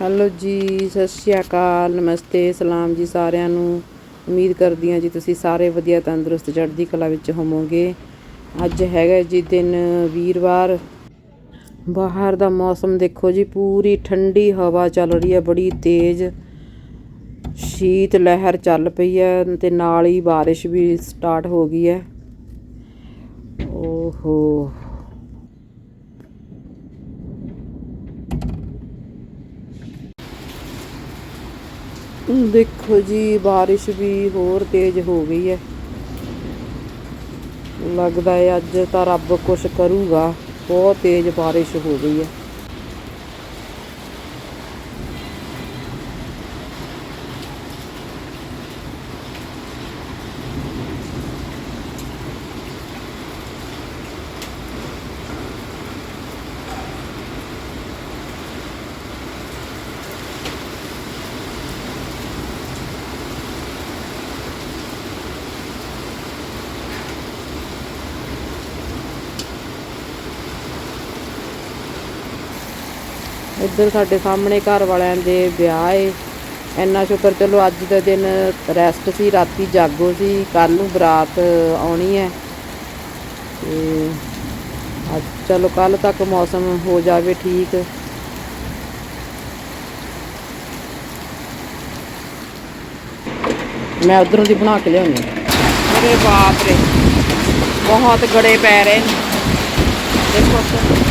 Hello ਜੀ, ਸਤਿ ਸ਼੍ਰੀ ਅਕਾਲ, ਨਮਸਤੇ, ਸਲਾਮ ਜੀ ਸਾਰਿਆਂ ਨੂੰ। ਉਮੀਦ ਕਰਦੀ ਹਾਂ ਜੀ ਤੁਸੀਂ ਸਾਰੇ ਵਧੀਆ ਤੰਦਰੁਸਤ ਚੜ੍ਹਦੀ ਕਲਾ ਵਿੱਚ ਹੋਵੋਗੇ। ਅੱਜ ਹੈਗਾ ਜੀ ਦਿਨ ਵੀਰਵਾਰ। ਬਾਹਰ ਦਾ ਮੌਸਮ ਦੇਖੋ ਜੀ, ਪੂਰੀ ਠੰਡੀ ਹਵਾ ਚੱਲ ਰਹੀ ਹੈ, ਬੜੀ ਤੇਜ਼। ਸ਼ੀਤ ਲਹਿਰ ਚੱਲ ਪਈ ਹੈ ਤੇ ਨਾਲ ਹੀ ਬਾਰਿਸ਼ ਵੀ ਸਟਾਰਟ ਹੋ ਗਈ ਹੈ। ਓਹੋ। ਦੇਖੋ ਜੀ, ਬਾਰਿਸ਼ ਵੀ ਹੋਰ ਤੇਜ਼ ਹੋ ਗਈ ਹੈ। ਲੱਗਦਾ ਹੈ ਅੱਜ ਤਾਂ ਰੱਬ ਕੁਛ ਕਰੂਗਾ। ਬਹੁਤ ਤੇਜ਼ ਬਾਰਿਸ਼ ਹੋ ਗਈ ਹੈ। ਇੱਧਰ ਸਾਡੇ ਸਾਹਮਣੇ ਘਰ ਵਾਲਿਆਂ ਦੇ ਵਿਆਹ ਏ। ਇੰਨਾ ਸ਼ੁਕਰ, ਚਲੋ ਅੱਜ ਦਾ ਦਿਨ ਰੈਸਟ ਸੀ, ਰਾਤੀ ਜਾਗੋ ਸੀ ਕੱਲ ਨੂੰ ਬਰਾਤ ਆਉਣੀ ਹੈ। ਤੇ ਅੱਜ ਚਲੋ ਕੱਲ ਤੱਕ ਮੌਸਮ ਹੋ ਜਾਵੇ ਠੀਕ। ਮੈਂ ਉਧਰੋਂ ਦੀ ਬਣਾ ਕੇ ਲਿਆਉਣੀ ਅਰੇ ਬਾਪ ਰੇ, ਬਹੁਤ ਗੜੇ ਪੈ ਰਹੇ ਨੇ। ਦੇਖੋ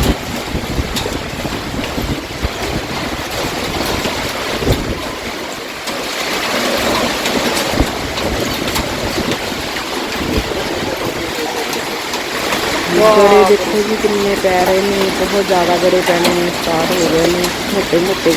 ਤਾਂ। ਗੜੇ ਦੇਖੋ ਜੀ ਕਿੰਨੇ ਪੈ ਰਹੇ ਨੇ ਬਹੁਤ ਜ਼ਿਆਦਾ ਗੜੇ ਪੈਣੇ ਸਟਾਰਟ ਹੋ ਗਏ ਨੇ ਮੋਟੇ ਮੋਟੇ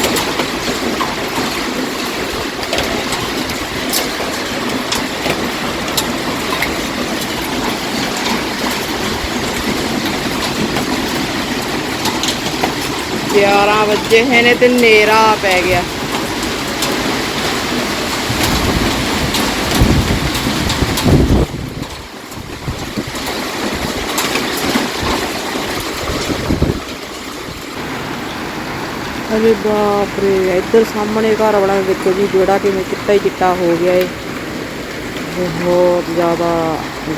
ਗਿਆਰਾਂ ਵਜੇ ਹੈ ਨੇ ਤੇ ਨੇਰਾ ਅਰੇ ਬਾਪ ਰੇ ਇੱਧਰ ਸਾਹਮਣੇ ਘਰ ਵਾਲਾ ਦੇਖੋ ਜੀ, ਜਿਹੜਾ ਕਿਵੇਂ ਚਿੱਟਾ ਹੀ ਚਿੱਟਾ ਹੋ ਗਿਆ ਏ। ਬਹੁਤ ਜ਼ਿਆਦਾ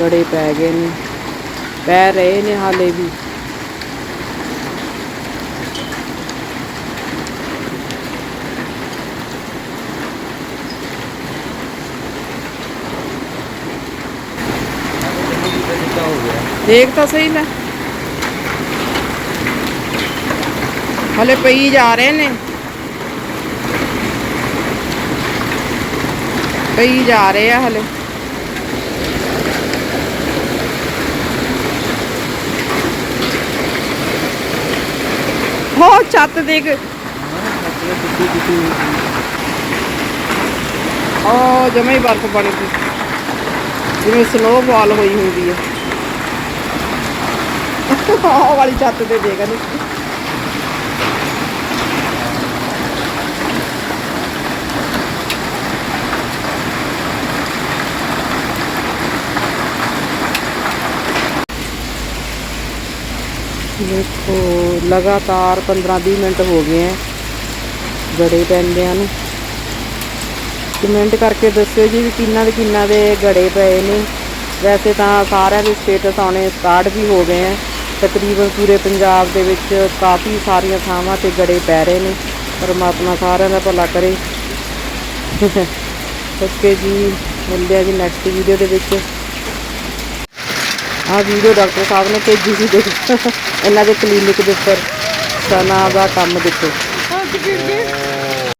ਗੜੇ ਪੈ ਗਏ ਨੇ। ਪੈ ਰਹੇ ਨੇ ਹਾਲੇ ਵੀ। ਦੇਖ ਤਾਂ ਸਹੀ ਲੈ ਹਲੇ ਪਈ ਜਾ ਰਹੇ ਨੇ ਪਈ ਜਾ ਰਹੇ ਆ ਹਲੇ ਹੋ ਛੱਤ ਦੇਖ ਉਹ ਜਮੇ ਹੀ ਬਰਫ਼ ਬਣੀ ਪਈ ਜਿਵੇਂ ਸਨੋਫਾਲ ਹੋਈ ਹੁੰਦੀ ਹੈ ਉਹ ਵਾਲੀ ਛੱਤ ਤੇ ਦੇਖ ਦੇਖੋ, ਲਗਾਤਾਰ 15-20 ਮਿੰਟ ਹੋ ਗਏ ਹੈ। ਗੜੇ ਪੈਂਦਿਆਂ ਨੂੰ। ਕਮੈਂਟ ਕਰਕੇ ਦੱਸਿਓ ਜੀ ਵੀ ਕਿੰਨਾ ਦੇ ਕਿੰਨਾ ਦੇ ਗੜੇ ਪਏ ਨੇ। ਵੈਸੇ ਤਾਂ ਸਾਰਿਆਂ ਦੇ ਸਟੇਟਸ ਆਉਣੇ ਸਟਾਰਟ ਵੀ ਹੋ ਗਏ ਹੈ। ਤਕਰੀਬਨ ਪੂਰੇ ਪੰਜਾਬ ਦੇ ਵਿੱਚ ਕਾਫੀ ਸਾਰੀਆਂ ਥਾਵਾਂ ਤੇ ਗੜੇ ਪੈ ਰਹੇ ਨੇ। ਪਰਮਾਤਮਾ ਸਾਰਿਆਂ ਦਾ ਭਲਾ ਕਰੇ। ਓਕੇ ਜੀ, ਮਿਲਦੇ ਆ ਜੀ ਨੈਕਸਟ ਵੀਡੀਓ ਦੇ ਵਿੱਚ। ਆਹ ਵੀਡੀਓ ਡਾਕਟਰ ਸਾਹਿਬ ਨੇ ਭੇਜੀ ਸੀ ਦੇਖੋ। ਇਹਨਾਂ ਦੇ ਕਲੀਨਿਕ ਦੇ ਉੱਪਰ ਸਨਾ ਦਾ ਕੰਮ ਦੇਖੋ।